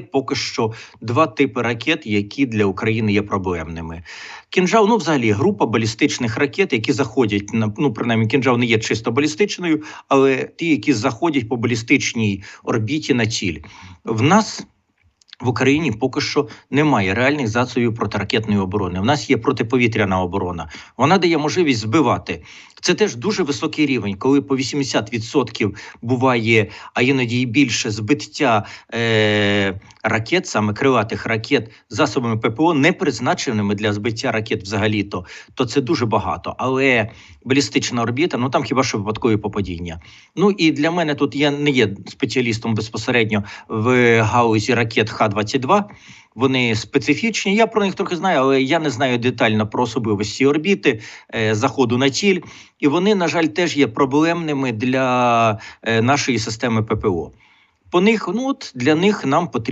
Поки що два типи ракет, які для України є проблемними. Кінжал, ну взагалі, група балістичних ракет, які заходять на ну, принаймні, кінжал не є чисто балістичною, але ті, які заходять по балістичній орбіті на ціль. В нас в Україні поки що немає реальних засобів протиракетної оборони. В нас є протиповітряна оборона. Вона дає можливість збивати. Це теж дуже високий рівень, коли по 80% буває, а іноді і більше збиття е- ракет, саме крилатих ракет, засобами ППО, не призначеними для збиття ракет взагалі-то, то це дуже багато. Але балістична орбіта, ну там хіба що випадкові попадіння. Ну і для мене тут я не є спеціалістом безпосередньо в гаузі ракет Х-22. Вони специфічні. Я про них трохи знаю, але я не знаю детально про особливості орбіти, е, заходу на ціль. І вони, на жаль, теж є проблемними для е, нашої системи ППО. По них, ну от для них нам потрібно.